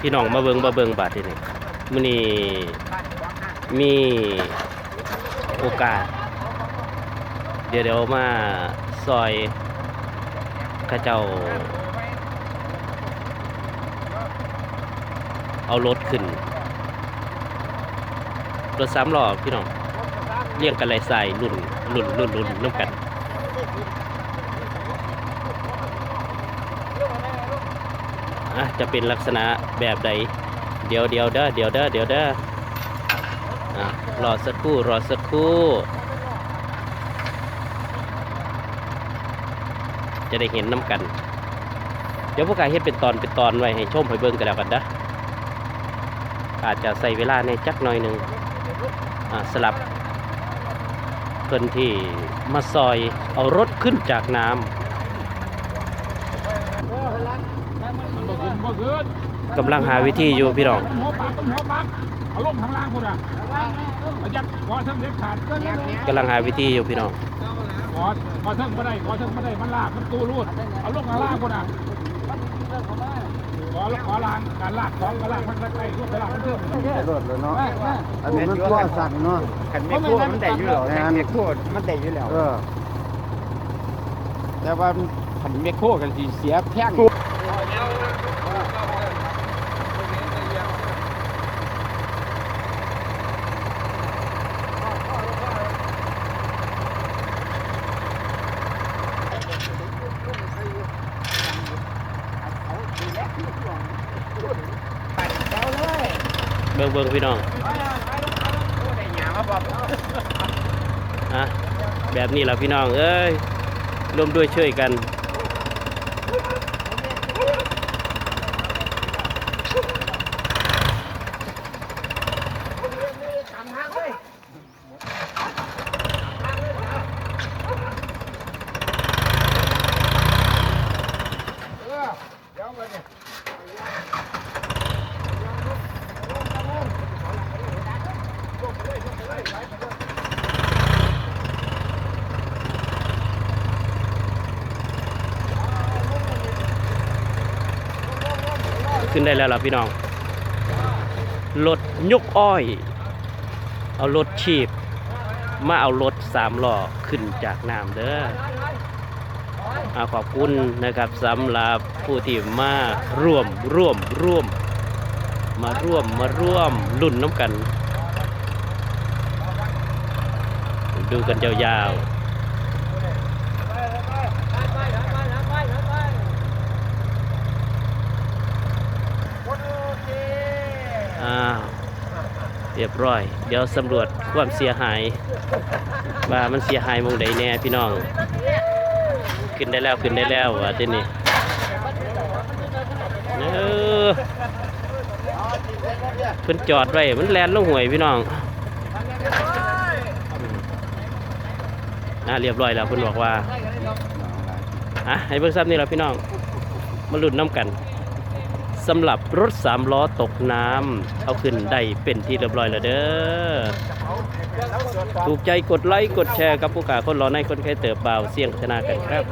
พี่น้องมาเบิงมาเบิงบาดทีนี้มื้อนี้มีโอกาส เดี๋ยวเดี๋ยวมาซอยข้าเจ้า เอารถขึ้น รถสามล้อพี่น้องเรียงกันไหลใส่รุ่นรุ่นรุ่นรุ่นน้ำกัน อะจะเป็นลักษณะแบบใด เดี๋ยวเดี๋ยวเด้อเดี๋ยวเด้อเดี๋ยวเด้ออะรอสักครู่รอสักครู่ จะได้เห็นน้ำกัน เดี๋ยวพวกกายเฮ็ดเป็นตอนเป็นตอนไว้ให้ชมให้เบิ่งกันแล้วกันนะอาจจะใส่เวลาในจักหน่อยหนึ่งสลับเพิ่นที่มาซอยเอารถขึ้นจากน้ำ กำลังหาวิธีอยู่พี่น้องหัวปากต้นหัวปากเอาลงข้างล่างพุ่นอะประหยัดขอเทิงเด็ดขาดกำลังหาวิธีอยู่พี่น้องขอขอเทิงบ่ได้ขอเทิงบ่ได้มันลากมันตูรูดเอาลงข้างล่างพุ่นอะขอขอลางการลากของก็ลากมันใกล้ๆรูดไปลากมันเพิ่มรถเลยเนาะอันนี้มันตัวสั่นเนาะขันไม่พูดมันได้อยู่แล้วขันไม่พูดมันได้อยู่แล้วเออแต่ว่าขันไม่โคกันสิเสียแพง เบิ่งเบิ่งพี่น้องอะแบบนี้แหละพี่น้อง เอ้ยร่วมด้วยช่วยกัน ขึ้นได้แล้วล่ะพี่น้อง รถยกอ้อย เอารถชีพ มาเอารถสามล้อขึ้นจากน้ำเด้ออาขอบคุณนะครับสำหรับผู้ที่มาร่วมร่วมร่วม มาร่วมมาร่วมลุ่นน้ำกัน ดูกันยาวๆอ้าว เรียบร้อย เดี๋ยวสำรวจความเสียหาย ว่ามันเสียหายมองใดแน่พี่น้อง ขึ้นได้แล้วขึ้นได้แล้วว่าที่นี่เออเพิ่นจอดไว้มันแลนลงห่วยพี่น้องอ่าเรียบร้อยแล้วเพิ่นบอกว่าอะให้เบิ่งซ้ำนี่แหละพี่น้องมาหลุ้นน้ำกัน สำหรับรถสามล้อตกน้ำเอาขึ้นได้เป็นที่เรียบร้อยแล้วเด้อถูกใจกดไลค์กดแชร์กับผู้กาคนรอในคนใครเติบเบาเสี่ยงพัฒนากันครับ